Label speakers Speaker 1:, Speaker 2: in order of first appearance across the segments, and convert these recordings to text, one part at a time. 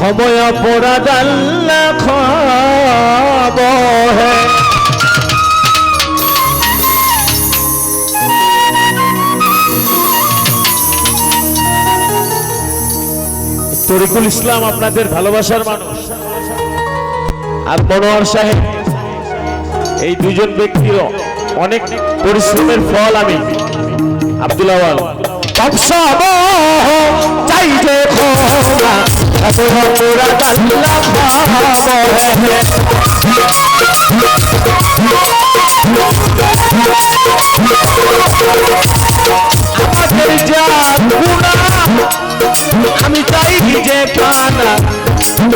Speaker 1: ক্ষময় অপরাধ আল্লাহ তরিকুল ইসলাম আপনাদের ভালোবাসার মানুষ। আর মনোহর সাহেব, এই দুজন ব্যক্তির অনেক পরিশ্রমের ফল আমি। আব্দুল আওয়াল। চাই যে খোলা এত অপরাধ আল্লাহ পাব। আমাদের যা গুনাহ, আমি চাই যে কানা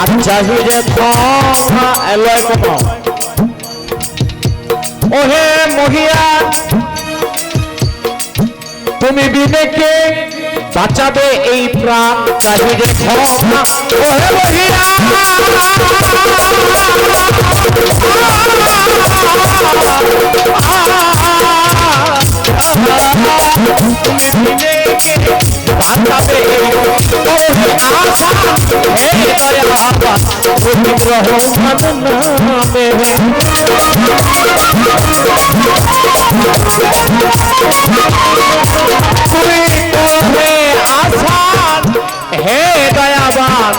Speaker 1: আমি চাহি যে ক্ষমা এলয় কমাও ওহে মহিয়া তুমি বিবেকে বাঁচাবে এই প্রাণ চাহিদে ওহে মহিয়া তুমি বিবেকে বাঁচাবে এই ওহে আশা হে দয়া বাবা তুমি রহমান নামে তুমি করবে আসান হে দয়াবান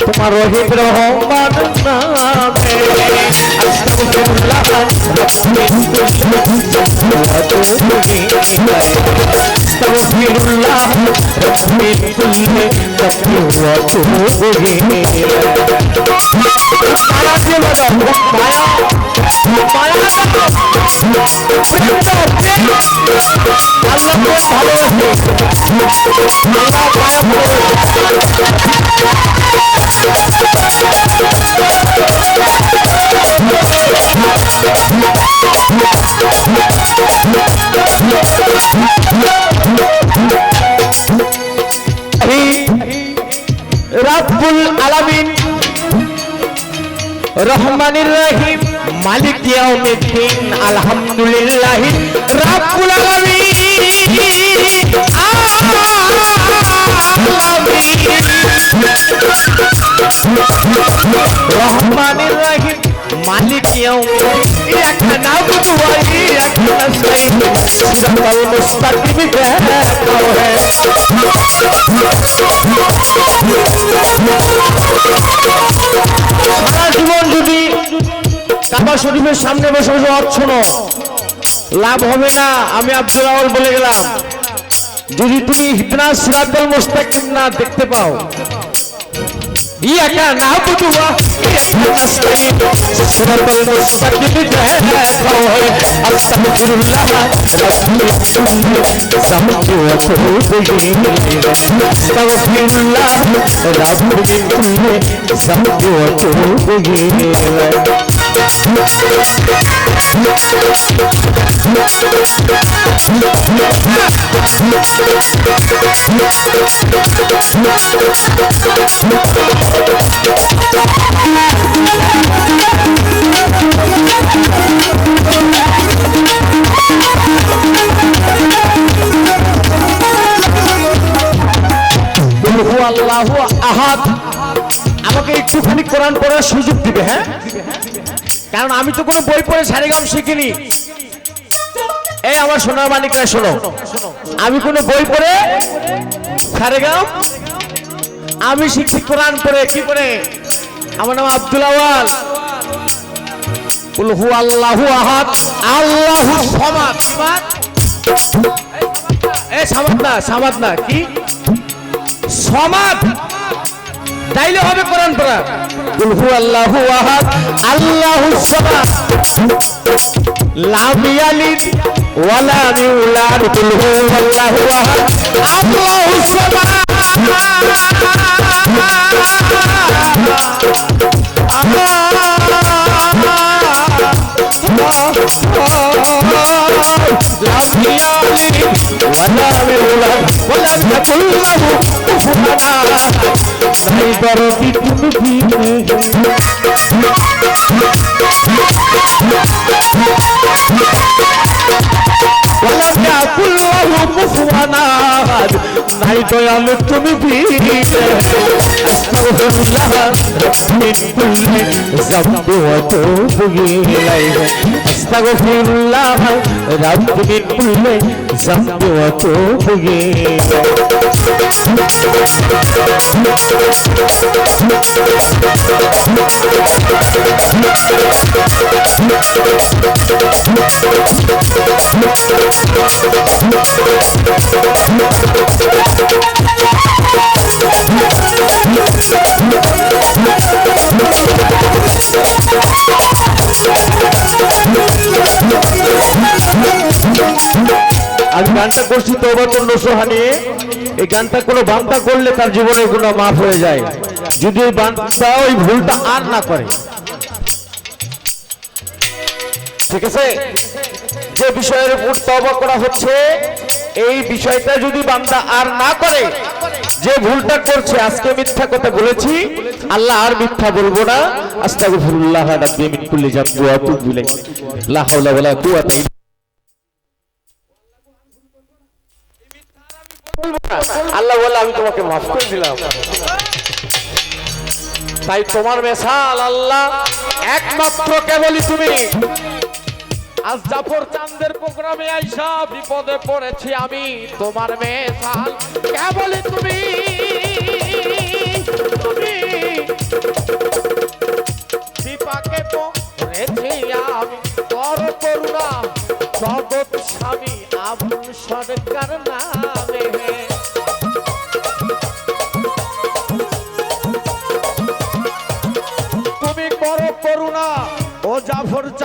Speaker 1: তোমার রহিম রহমান নামে আস্তাগফিরুল্লাহ আস্তাগফিরুল্লাহ রাব্বি কুল্লি তাকওয়াতু ইলাইহি तस्वीरुल्लाह तस्वीरुल्ले तस्वीरुआ तो होगे माया से बताओ माया माया बताओ अल्लाह को भालो माया माया রহমানির রহিম মালিক ইয়াউমিদ্দিন আলহামদুলিল্লাহ রাব্বুল আলামিন। রহমানির রহিম মালিক ইয়াউমিদ্দিন শরীফের সামনে বসে বসে অচ্ছন্ন লাভ হবে না, আমি আব্দুল আওয়াল বলে গেলাম। যদি তুমি হিতনা সিরাতুল মুস্তাকিম না দেখতে পাও ইয়াকা নাবুদুয়া ইয়াকা নাস্তাইন সিরাতুল মুস্তাকিম দেখাও আস্তাগফিরুল্লাহ রাব্বি জামতু ওয়া তুবু ইলাইহি আস্তাগফিরুল্লাহ রাব্বি জামতু ওয়া তুবু ইলাইহি হু আল্লাহু আহাদ। আমাকে একটুখানি কোরআন পড়ার সুযোগ দিবে হ্যাঁ? কারণ আমি তো কোনো বই পড়ে সারেগাম শিখিনি। এই আমার সোনার মানিকরা, শোনো। আমি কোনো বই পড়ে সারেগাম আমি শিখছি কোরআন পড়ে, কি করে আমার নাম আব্দুল আওয়াল। কুল হু আল্লাহু আহাদ, আল্লাহু সমাদ। এ সামাদ না সামাদ না, কি? সমাদ। তাইলে হবে কোরআন পড়া। কুল আল্লাহু আহাদ আল্লাহুস সামাদ। লাম ইয়ালিদ ওয়া লাম ইউলাদ, কুল হু আল্লাহু আহাদ আল্লাহুস সামাদ। لم يلد ولم يولد ولم يكن له كفوا احد নাই দরদি তুমি ভিড়ে ولم يكن له كفوا احد নাই দয়াল তুমি ভিড়ে استغفر الله من كل ذنب وتوب اليه استغفر الله رب من كل ذنب وتوب اليه আমি গানটা করছি তোবা তো নসহানি এই গানটা কোনো বান্দা করলে তার জীবনের গুণা মাফ হয়ে যায়। যদি ওই বান্দা ওই ভুলটা আর না করে। ঠিক আছে? যে বিষয়ের উপর তবা করা হচ্ছে, এই বিষয়টা যদি বান্দা আর না করে, যে ভুলটা করছে, আজকে মিথ্যা কথা বলেছি, আল্লাহ আর মিথ্যা বলব না। আস্তাগফিরুল্লাহ রাব্বি মিন কুল্লি জামবি ওয়া আতুবু ইলাইহি। লা হাওলা ওয়ালা কুওয়াতা আল্লাহ বলে, আমি তোমাকে মাফ করে দিলাম। তাই তোমার মেশাল আল্লাহ, একমাত্র কেবলই তুমি। আজ জাফর চান্দের প্রোগ্রামে আইসা বিপদে পড়েছি আমি, তোমার মেশাল কেবলই তুমি। বিপাকে পড়েছি আমি, কর করুণা, জগৎ স্বামী, আবুল সরকার নামে।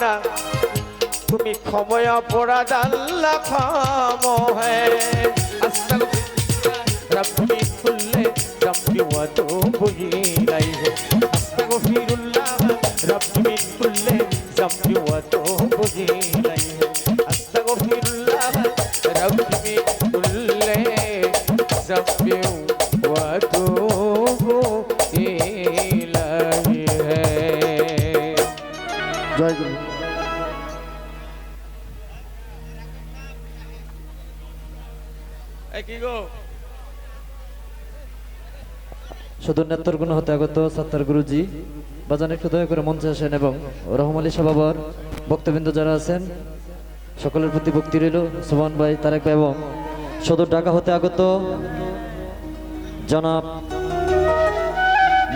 Speaker 1: পানা তুমি ক্ষময় পড়া জানলা খাম হে
Speaker 2: শুধু নেত্রগুণ হতে আগত সত্তার গুরুজি বাজান একটু দয়া করে মঞ্চে আসেন এবং রহম আলী সাবাবার ভক্তবৃন্দ যারা আছেন সকলের প্রতি ভক্তি রইল। সুমন ভাই তারেক ভাই এবং সদর ঢাকা হতে আগত জনাব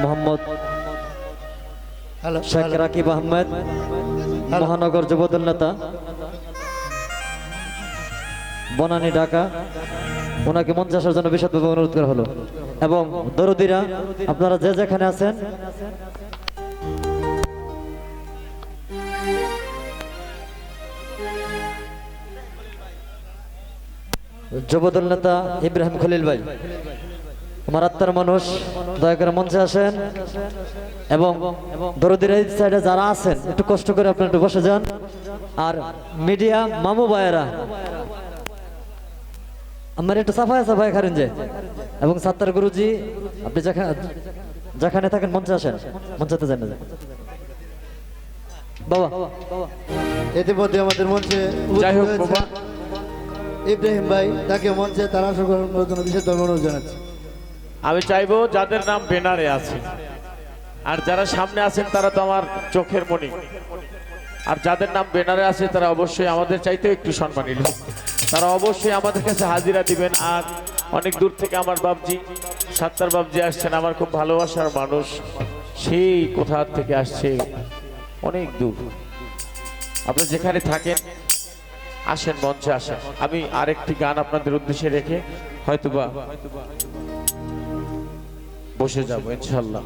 Speaker 2: মোহাম্মদ শেখ রাকিব আহমেদ মহানগর যুবদল নেতা বনানী ঢাকা। ওনাকে মঞ্চে আসার জন্য বিশদভাবে অনুরোধ করা হলো। এবং দরদিরা, আপনারা যে যেখানে আছেন। যুবদল নেতা ইব্রাহিম খলিল ভাই, আমার আত্মার মানুষ, দয়া করে মঞ্চে আসেন। এবং দরদিরা সাইডে যারা আছেন, একটু কষ্ট করে আপনারা একটু বসে যান। আর মিডিয়া মামু ভাইয়েরা আমার একটু সাফায় সাফায় খারেন যে। এবং সাত্তার গুরুজি আপনি যেখানে যেখানে থাকেন মঞ্চে আসেন। মঞ্চাতে যান বাবা।
Speaker 3: ইতিমধ্যে আমাদের মঞ্চে
Speaker 1: যাই হোক বাবা।
Speaker 3: ইব্রাহিম ভাই তাকে মঞ্চে তার আসর গ্রহণ করার জন্য বিশেষ অনুরোধ জানাচ্ছি।
Speaker 1: আমি চাইব যাদের নাম বেনারে আছে আর যারা সামনে আছেন তারা তো আমার চোখের মনি। আর যাদের নাম বেনারে আছে তারা অবশ্যই আমাদের চাইতে একটু সম্মানী লোক। তারা অবশ্যই আমাদের কাছে হাজিরা দিবেন। আর অনেক দূর থেকে আমার বাবজি সাত্তার বাবজি আসছেন, আমার খুব ভালোবাসার মানুষ। সেই কোথা থেকে আসছে? অনেক দূর। আপনি যেখানে থাকেন, আসেন, মঞ্চে আসেন। আমি আরেকটি গান আপনাদের উদ্দেশ্যে রেখে হয়তোবা বসে যাব, ইনশাল্লাহ।